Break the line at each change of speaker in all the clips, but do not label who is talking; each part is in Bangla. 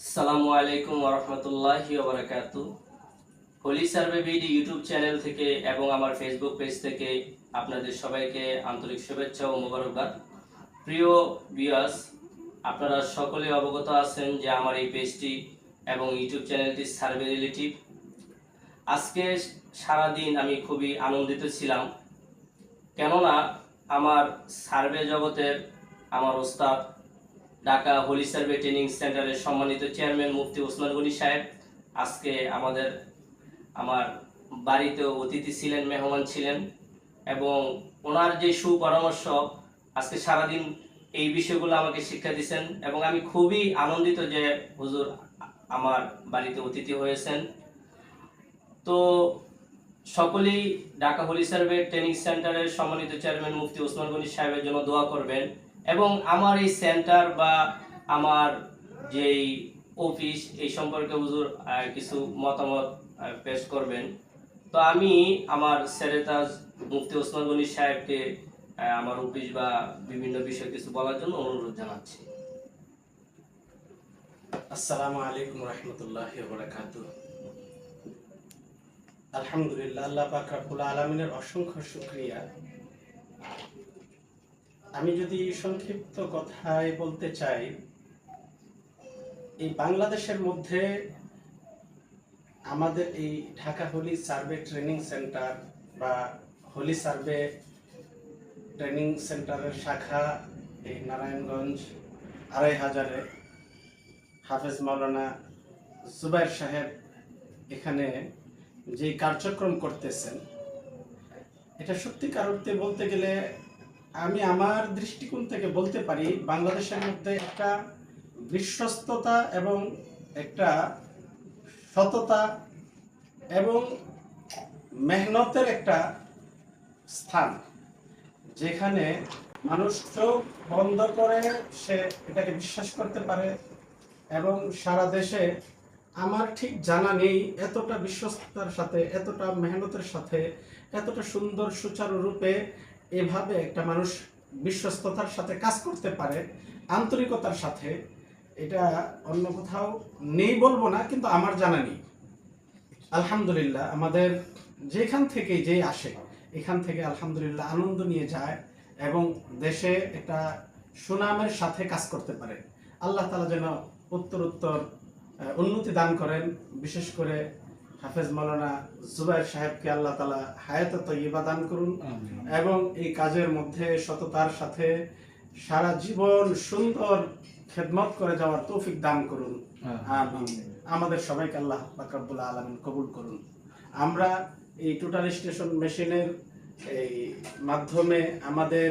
আসসালামু আলাইকুম ওরহমতুল্লাহি ওবরাকাত holy survey BD YouTube channel থেকে এবং আমার ফেসবুক পেজ থেকে আপনাদের সবাইকে আন্তরিক শুভেচ্ছা ও মোবারকবাদ। প্রিয় বিয়াস আপনারা সকলে অবগত আছেন যে আমার এই পেজটি এবং ইউটিউব চ্যানেলটি সার্ভে রিলেটিভ। আজকে সারাদিন আমি খুবই আনন্দিত ছিলাম। কেননা আমার সার্ভে জগতের আমার ওস্তাদ ঢাকা হোলি সার্ভে ট্রেনিং সেন্টারের সম্মানিত চেয়ারম্যান মুফতি ওসমান গনি সাহেব, আজকে আমাদের, আমার বাড়িতে অতিথি ছিলেন, মেহমান ছিলেন এবং ওনার যে সুপরামর্শ, আজকে সারাদিন এই বিষয়গুলো আমাকে শিক্ষা দিয়েছেন এবং আমি খুবই আনন্দিত যে হুজুর আমার বাড়িতে অতিথি হয়েছেন। তো সকলেই ঢাকা হোলি সার্ভে ট্রেনিং সেন্টারের সম্মানিত চেয়ারম্যান মুফতি ওসমান গনি সাহেবের জন্য দোয়া করবেন। এবং আমার এই সেন্টার বা আমার যেই অফিস এই সম্পর্কে হুজুর কিছু মতামত পেশ করবেন। তো আমি আমার সেরেতাজ মুফতি ওসমান গনি সাহেবকে আমার অফিস বা বিভিন্ন বিষয়ে কিছু বলার জন্য অনুরোধ জানাচ্ছি।
আসসালামু আলাইকুম রহমতুল্লাহ বরাকাত আলহামদুলিল্লাহ, আল্লাহ পাক রব্বুল আলমিনের অসংখ্য শুক্রিয়া। আমি যদি সংক্ষিপ্ত কথায় বলতে চাই, এই বাংলাদেশের মধ্যে আমাদের এই Dhaka holy survey training centre বা হোলি সার্ভে ট্রেনিং সেন্টারের শাখা এই নারায়ণগঞ্জ আড়াই হাজারে হাফেজ মাওলানা জুবাইর সাহেব এখানে যে কার্যক্রম করতেছেন, এটা সত্যিকার অর্থে বলতে গেলে আমি আমার দৃষ্টিকোণ থেকে বলতে পারি, বাংলাদেশের মধ্যে একটা বিশ্বস্ততা এবং একটা সততা এবং মেহনতের একটা স্থান, যেখানে মানুষ চোখ বন্ধ করে সে এটাকে বিশ্বাস করতে পারে এবং সারা দেশে আমার ঠিক জানা নেই এতটা বিশ্বস্ততার সাথে, এতটা মেহনতের সাথে, এতটা সুন্দর সুচারুরূপে এভাবে একটা মানুষ বিশ্বস্ততার সাথে কাজ করতে পারে, আন্তরিকতার সাথে, এটা অন্য কোথাও নেই বলব না, কিন্তু আমার জানা নেই। আলহামদুলিল্লাহ, আমাদের যেখান থেকে যে আসে, এখান থেকে আলহামদুলিল্লাহ আনন্দ নিয়ে যায় এবং দেশে একটা সুনামের সাথে কাজ করতে পারে। আল্লাহ তালা যেন উত্তর উত্তর উন্নতি দান করেন, বিশেষ করে হাফেজ মৌলানা জুবাইর সাহেবকে আল্লাহ তালা হায়াত তৈবা দান করুন। এবং এই কাজের মধ্যে সততার সাথে সারা জীবন সুন্দর খেদমত করে যাওয়ার তৌফিক দান করুন। আমাদের সবাইকে আল্লাহ বাকরাবুল্লাহ আলমিন কবুল করুন। আমরা এই টোটাল স্টেশন মেশিনের এই মাধ্যমে আমাদের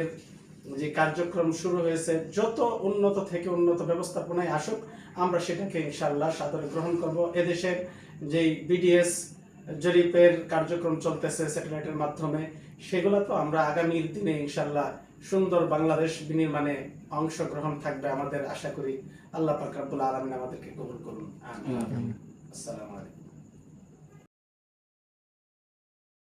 যে কার্যক্রম শুরু হয়েছে যত উন্নত থেকে উন্নত ব্যবস্থাপনায় আসুক আমরা সেটাকে ইনশাল্লাহ সাদরে গ্রহণ করব। এদেশের যেই বিডিএস জরিপের কার্যক্রম চলতেছে স্যাটেলাইটের মাধ্যমে সেগুলো তো আমরা আগামীর দিনে ইনশাল্লাহ সুন্দর বাংলাদেশ বিনির্মাণে অংশগ্রহণ থাকবে আমাদের আশা করি। আল্লাহ পাক রব্বুল আলমিন আমাদেরকে কবুল করুন। আমিন। আসসালামু আলাইকুম।